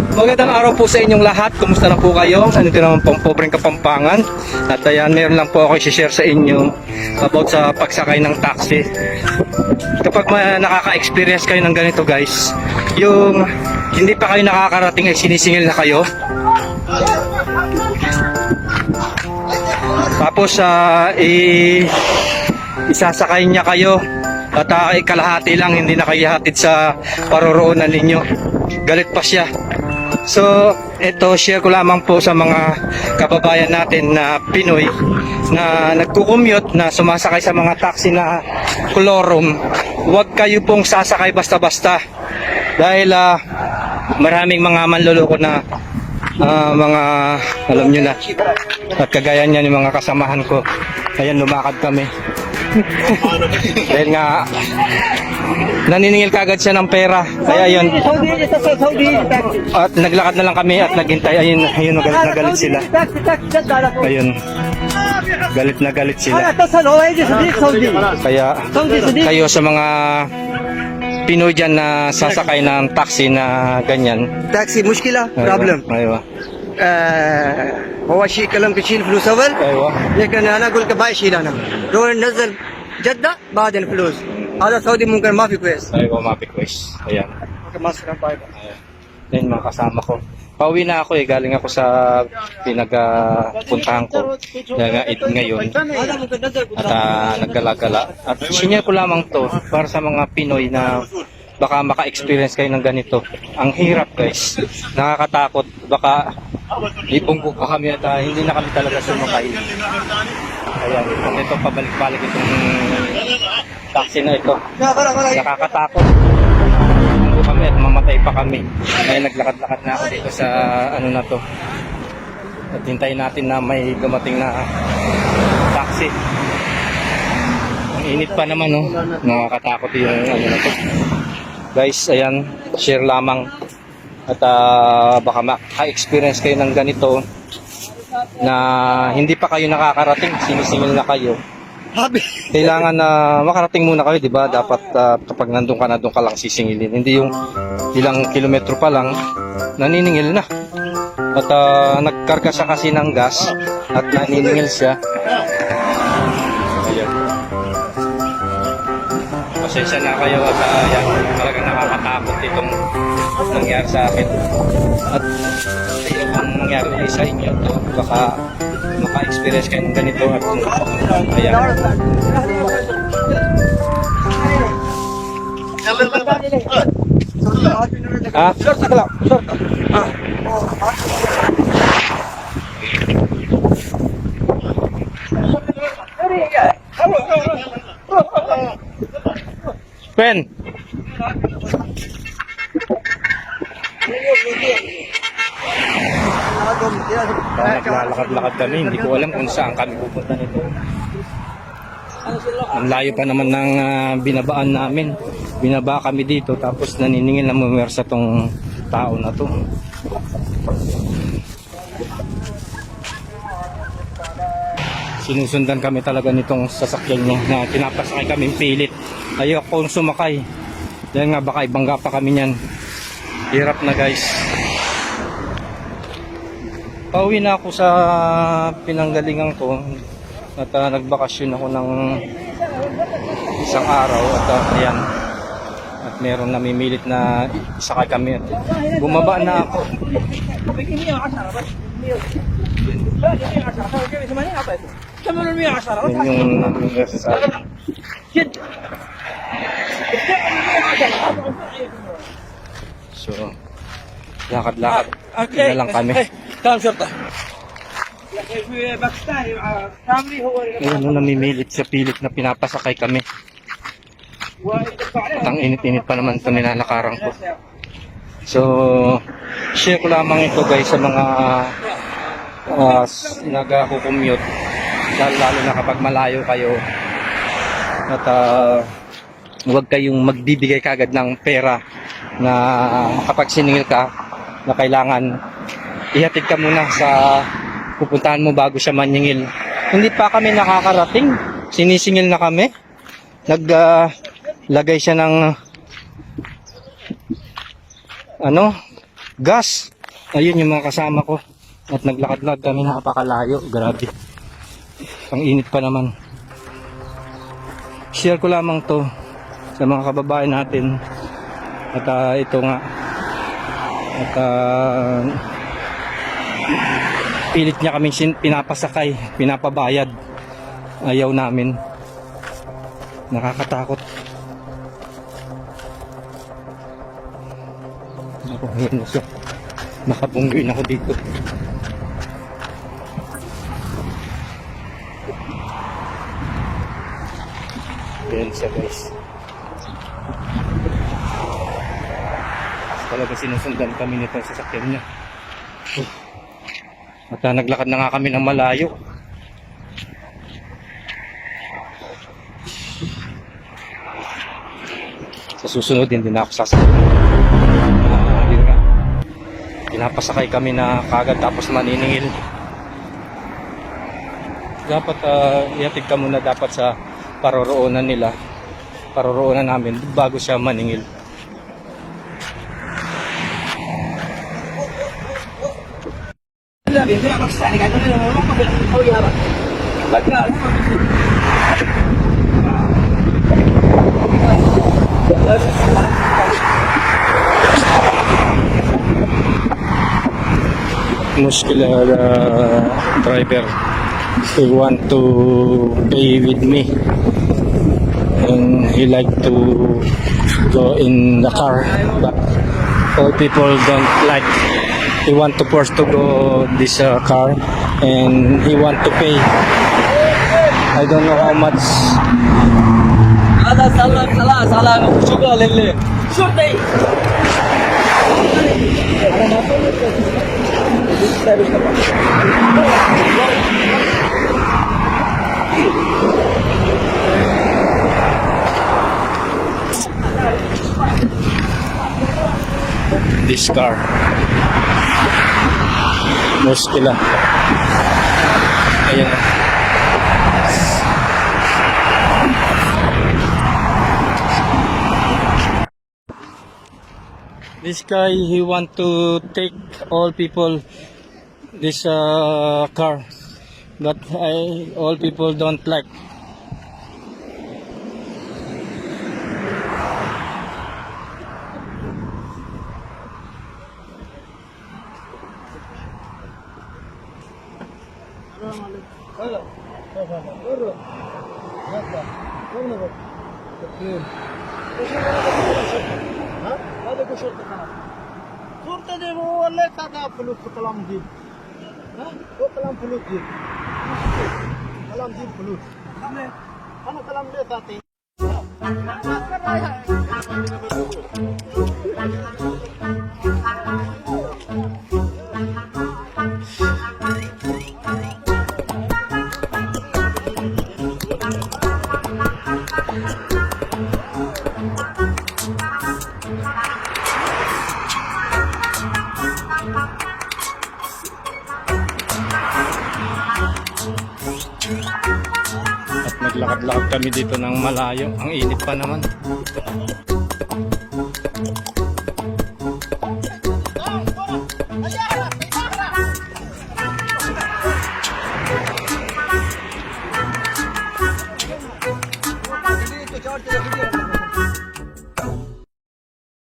Magandang araw po sa inyong lahat. Kumusta na po kayo? Ano din naman pong pobreng kapampangan. At ayan, meron lang po ako i-share sa inyo about sa pagsakay ng taxi. Kapag nakaka-experience kayo ng ganito guys, yung hindi pa kayo nakakarating ay sinisingil na kayo. Tapos ah, i isasakay niya kayo at uh, kalahati lang hindi na kayo hatid sa paroroonan ninyo. Galit pa siya. So, ito share ko lamang po sa mga kababayan natin na Pinoy na nagko-commute na sumasakay sa mga taxi na kolorum. Huwag kayo pong sasakay basta-basta. Dahil ah, maraming mga manloloko na ah, mga alam nyo na at kagaya niya ng mga kasamahan ko. Ayan lumakad kami Dahil nga, naniningil kagad siya ng pera. Kaya yun. At naglakad na lang kami at naghintay. Ayun, ayun, galit na galit sila. Ayun. Galit na galit sila. Kaya, kayo sa mga Pinoy dyan na sasakay ng taxi na ganyan. Taxi, muskila, problem. Aywa. aywa. آه هو شيء كلام تشيل فلوس اول aywa. لكن انا اقول لك ما يشيل انا روح ننزل جده بعدين فلوس هذا سعودي ممكن ما في كويس aywa mapik-wish ayan ممكن ما سكن بايبر Yan mga kasama ko. Pauwi na ako eh. Galing ako sa pinagpuntahan ko. Dahil nga ito ngayon. هذا ممكن ننزل At uh, naggalagala. At sinyer ko lamang to para sa mga Pinoy na baka maka-experience kayo ng ganito. Ang hirap guys. Nakakatakot. Baka ibunggo pa kami at ah, hindi na kami talaga sumakay. Ayan. Ito pabalik-balik itong taxi na ito. Nakakatakot. Hindi kami at mamatay pa kami. Kaya naglakad-lakad na ako dito sa ano na to. At hintayin natin na may dumating na taxi. Ang init pa naman no. Nakakatakot yung ano na to. Guys, ayan, share lamang. At ah, baka maka-experience kayo ng ganito na hindi pa kayo nakakarating, sinisingil na kayo kailangan na makarating muna kayo, 'di ba? Dapat ah, kapag nandun ka na doon ka lang sisingilin. Hindi yung ilang kilometro pa lang naniningil na. At ah, nagkarga siya kasi ng gas at naniningil siya. Pasensya na kayo at uh, yan, talagang nakakatakot itong nangyari sa akin. At ayun ang nangyari sa inyo to, baka maka-experience kayo ng ganito at ayan. Ha? Short ka lang. Short. Pen. Naglalakad-lakad kami, hindi ko alam kung saan kami pupunta nito. Ang layo pa naman ng ah, binabaan namin. Binaba kami dito tapos naniningil na mumersa tong tao na to. Sinusundan kami talaga nitong sasakyan niya na pinapasakay kami pilit. Ayaw akong sumakay. Dahil nga baka ibangga pa kami niyan. Hirap na guys. Pauwi na ako sa pinanggalingan ko at ah, nagbakasyon ako ng isang araw at ah, ayan at meron namimilit na isakay kami at bumaba na ako So, lakad-lakad. Okay. lang kami. Kalam syurta. Ayun, no, namimilit sa pilit na pinapasakay kami. At ang init-init pa naman ito nilalakarang ko. So, share ko lamang ito guys sa mga uh, nag-commute. Lalo, na kapag malayo kayo. At uh, huwag kayong magbibigay kagad ng pera na kapag siningil ka na kailangan ihatid ka muna sa pupuntahan mo bago siya maningil. Hindi pa kami nakakarating. Sinisingil na kami. Nag ah, lagay siya ng ano gas. Ayun yung mga kasama ko. At naglakad-lakad kami napakalayo. Grabe. Ang init pa naman. Share ko lamang to sa mga kababayan natin. At ah, ito nga. At ah, pilit niya kaming sin- pinapasakay, pinapabayad. Ayaw namin. Nakakatakot. Ako, na ako dito. Yan siya guys. Talaga sinusundan kami nito sa sasakyan niya. At naglakad na nga kami ng malayo. Sa susunod din din ako sasakyan. Nga. Pinapasakay kami na kagad tapos maniningil dapat uh, ihatid ka muna dapat sa paroroonan nila. Paroroonan namin bago siya maningil. Muskil uh, ah, driver. He want to pay with me. And he like to go in the car but all people don't like. He want to force to go this uh, car and he want to pay. I don't know how much this car. Muskila. Ayan. This guy he want to take all people this uh, car. But I, all people don't like هذا كل شرطة كلام شرطة دي هو اللي كذا فلوس كلام دي ها هو كلام فلوس دي كلام دي فلوس أنا كلام دي تاتي at Naglakad-lakad kami dito ng malayo. Ang init pa naman